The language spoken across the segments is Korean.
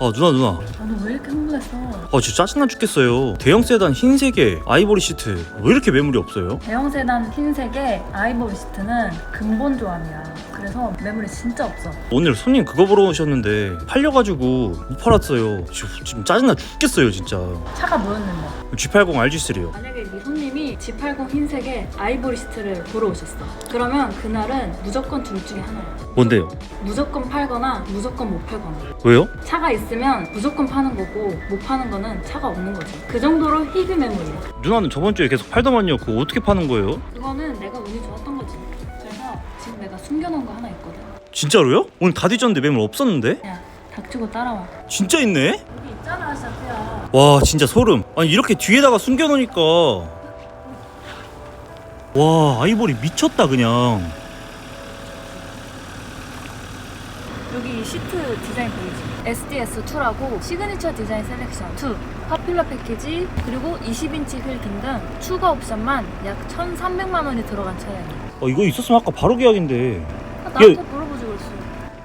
아 누나 누나 아, 너왜 이렇게 흥분했어? 아 진짜 짜증나 죽겠어요 대형 세단 흰색에 아이보리 시트 왜 이렇게 매물이 없어요? 대형 세단 흰색의 아이보리 시트는 근본 조합이야. 그래서 매물이 진짜 없어. 오늘 손님 그거 보러 오셨는데 팔려가지고 못 팔았어요 지금, 지금 짜증나 죽겠어요 진짜 차가 뭐였는데? G80 RG3요 만약에 네 손님이 G80 흰색의 아이보리 시트를 보러 오셨어. 그러면 그날은 무조건 둘 중에 하나야. 뭔데요? 무조건 팔거나 무조건 못 팔거나. 왜요? 차가 있으면 무조건 파는 거고 못 파는 거는 차가 없는 거지. 그 정도로 희귀 매물이야. 누나는 저번 주에 계속 팔더만요 그거 어떻게 파는 거예요? 그거는 내가 운이 좋았던 거지. 그래서 지금 내가 숨겨놓은 거 하나 있거든. 진짜로요? 오늘 다 뒤졌는데 매물 없었는데? 야, 닥치고 따라와. 진짜 있네? 여기 있잖아, 샤프야. 와 진짜 소름 아니 이렇게 뒤에다가 숨겨놓으니까 와 아이보리 미쳤다 그냥 여기 이 시트 디자인 보이지? SDS2라고 시그니처 디자인 셀렉션 2, 파퓰러 패키지, 그리고 20인치 휠 등등 추가 옵션만 약 1,300만 원이 들어간 차량이야. 아 이거 있었으면 아까 바로 계약인데 아, 나한테 물어보지 그랬어.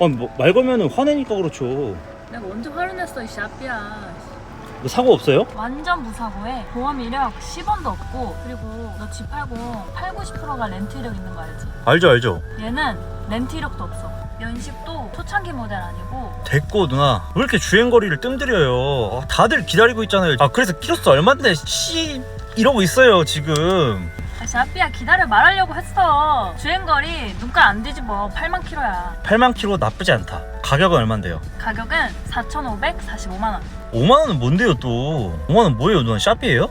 아니 뭐, 말 걸면은 화내니까 그렇죠 내가 언제 화를 냈어, 이 샤피야. 뭐 사고 없어요? 완전 무사고에 보험 이력 10원도 없고 그리고 너 G80 8, 90%가 렌트 이력 있는 거 알지? 알죠 알죠 얘는 렌트 이력도 없어. 연식도 초창기 모델 아니고 됐고 누나 왜 이렇게 주행거리를 뜸들여요 아, 다들 기다리고 있잖아요 아 그래서 키로수 얼마인데 씨 이러고 있어요 지금 아, 샤피야 기다려 말하려고 했어. 주행거리 눈깔 안 뒤집어 8만 킬로야. 8만 킬로 나쁘지 않다 가격은 얼만데요? 가격은 4,545만 원. 5만 원은 뭔데요 또 5만 원 뭐예요 누나 샤피예요?